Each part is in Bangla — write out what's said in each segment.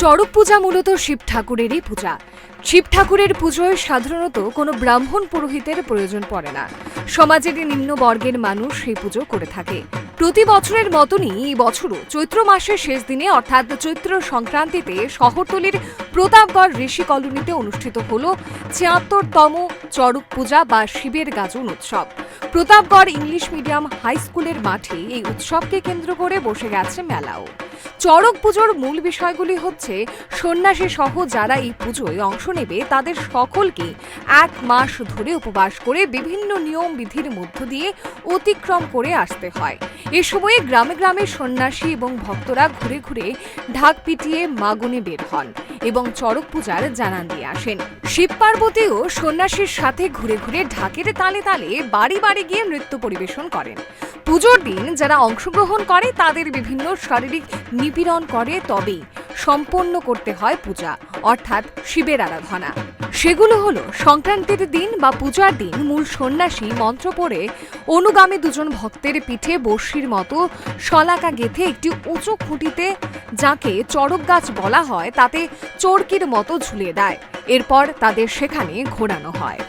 চড়ক পূজা মূলত শিব ঠাকুরেরই পূজা। শিব ঠাকুরের পুজোয় সাধারণত কোনো ব্রাহ্মণ পুরোহিতের প্রয়োজন পড়ে না। সমাজের নিম্ন বর্গের মানুষ সেই পুজো করে থাকে। প্রতি বছরের মতনই এই বছরও চৈত্র মাসের শেষ দিনে অর্থাৎ চৈত্র সংক্রান্তিতে শহরতলির প্রতাপগড় ঋষি কলোনিতে অনুষ্ঠিত হল ছিয়াত্তরতম চড়ক পূজা বা শিবের গাজন উৎসব। প্রতাপগড় ইংলিশ মিডিয়াম হাই স্কুলের মাঠে এই উৎসবকে কেন্দ্র করে বসে গেছে মেলাও। চড়ক পুজোর মূল বিষয়গুলি হচ্ছে, সন্ন্যাসী সহ যারা এই পুজোয় অংশ নেবে, তাদের সকলকে এক মাস ধরে উপবাস করে বিভিন্ন নিয়ম বিধির মধ্য দিয়ে অতিক্রম করে আসতে হয়। এ সময়ে গ্রামে গ্রামে সন্ন্যাসী এবং ভক্তরা ঘুরে ঘুরে ঢাক পিটিয়ে মাগুনে বের হন এবং চড়ক পূজার জানান দিয়ে আসেন। শিব পার্বতীও সন্ন্যাসীর সাথে ঘুরে ঘুরে ঢাকের তালে তালে বাড়ি বাড়ি গিয়ে নৃত্য পরিবেশন করেন। পুজোর দিন যারা অংশগ্রহণ করে, তাদের বিভিন্ন শারীরিক নিপীড়ন করে তবেই সম্পন্ন করতে হয় পূজা, অর্থাৎ শিবের আরাধনা। সেগুলো হলো সংক্রান্তির দিন বা পূজার দিন মূল সন্ন্যাসী মন্ত্র পড়ে, অনুগামী দুজন ভক্তের পিঠে বর্ষির মতো শলাকা গেথে একটি উঁচু খুঁটিতে যাকে চড়ক গাছ বলা হয়, তাতে চরকির মতো ঝুলিয়ে দেয়। এরপর তাদের সেখানে ঘোরানো হয়।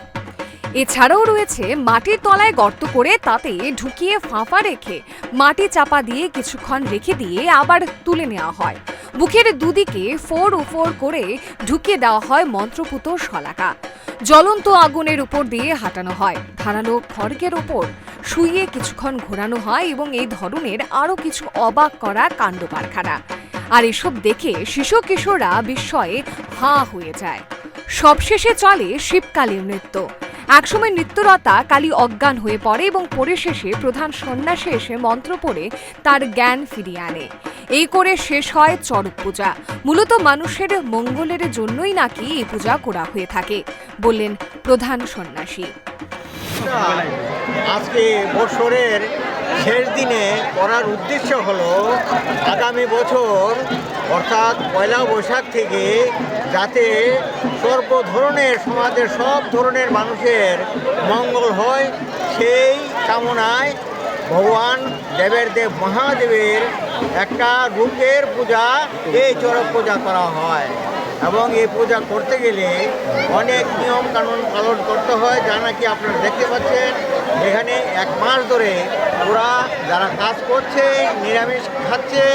এছাড়াও রয়েছে মাটির তলায় গর্ত করে তাতে ঢুকিয়ে ফাঁপা রেখে মাটি চাপা দিয়ে কিছুক্ষণ রেখে দিয়ে আবার তুলে নেওয়া হয়। বুকের দুদিকে ফোর ও ফোর করে ঢুকিয়ে দেওয়া হয় মন্ত্রপুত শলাকা। জ্বলন্ত আগুনের উপর দিয়ে হাঁটানো হয়। ধারালো খড়গের ওপর শুইয়ে কিছুক্ষণ ঘোরানো হয় এবং এই ধরনের আরও কিছু অবাক করা কাণ্ড কারখানা। আর এসব দেখে শিশু কিশোররা বিস্ময়ে হাঁ হয়ে যায়। সবশেষে চলে শিবকালীর নৃত্য। একসময় নৃত্যরতা কালী অজ্ঞান হয়ে পড়ে এবং পরিশেষে প্রধান সন্ন্যাসী এসে মন্ত্র পড়ে তার জ্ঞান ফিরিয়ে আনে। এই করে শেষ হয় চড়ক পূজা। মূলত মানুষের মঙ্গলের জন্যই নাকি এই পূজা করা হয়ে থাকে, বললেন প্রধান সন্ন্যাসী। আজকে বছরের শেষ দিনে করার উদ্দেশ্য হলো আগামী বছর অর্থাৎ পয়লা বৈশাখ থেকে যাতে সর্ব ধরনের সমাজের সব ধরনের মানুষের মঙ্গল হয়, সেই কামনায় ভগবান দেবের দেব মহাদেবের একটা রূপের পূজা, এই চড়ক পূজা করা হয়। এবং এই পূজা করতে গেলে অনেক নিয়ম কানুন পালন করতে হয়, যা নাকি আপনারা দেখতে পাচ্ছেন। এখানে এক মাস ধরে ওরা যারা কাজ করছে, নিরামিষ খাচ্ছে,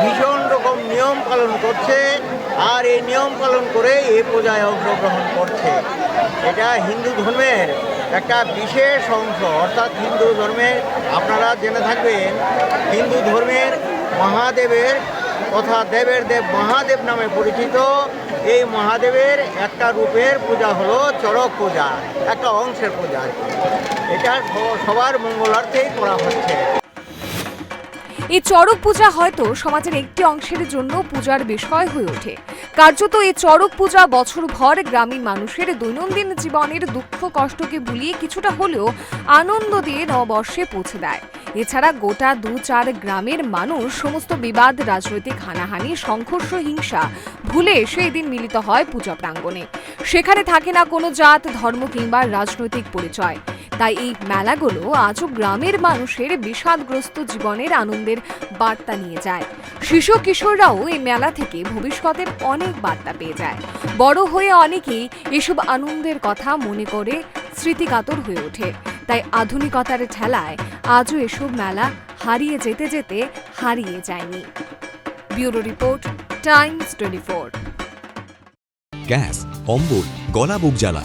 ভীষণ রকম নিয়ম পালন করছে, আর এই নিয়ম পালন করে এ পূজায় অংশগ্রহণ করছে। এটা হিন্দু ধর্মের একটা বিশেষ অংশ, অর্থাৎ হিন্দু ধর্মের, আপনারা জেনে থাকবেন, হিন্দু ধর্মের মহাদেবের তথা দেবের দেব মহাদেব নামে পরিচিত। এই মহাদেবের একটা রূপের পূজা হলো চড়ক পূজা, একটা অংশের পূজা এটা সবার মঙ্গলার্থেই করা হচ্ছে। এই চড়ক পূজা হয়তো সমাজের একটি অংশের জন্য পূজার বিষয় হয়ে ওঠে। কার্যত এই চড়ক পূজা বছরভর গ্রামীণ মানুষের দৈনন্দিন জীবনের দুঃখ, কষ্টকে ভুলিয়ে কিছুটা হলেও আনন্দ দিয়ে নববর্ষে পৌঁছে দেয়। এছাড়া গোটা দু চার গ্রামের মানুষ সমস্ত বিবাদ, রাজনৈতিক হানাহানি, সংঘর্ষ, হিংসা ভুলে সেই দিন মিলিত হয় পূজা প্রাঙ্গণে। সেখানে থাকে না কোনো জাত, ধর্ম কিংবা রাজনৈতিক পরিচয়। তাই এই মেলাগুলো আজও গ্রামের মানুষের বিষাদগ্রস্ত জীবনের আনন্দের বার্তা নিয়ে যায়। শিশু কিশোররাও এই মেলা থেকে ভবিষ্যতের অনেক বার্তা পেয়ে যায়। বড় হয়ে অনেকেই এসব আনন্দের কথা মনে করে স্মৃতিকাতর হয়ে ওঠে। তাই আধুনিকতার ঠেলায় আজও এসব মেলা হারিয়ে যেতে যেতে হারিয়ে যায়নি। Bureau report, Times twenty four. Gas, অম্বল, গলা বুক জ্বালা।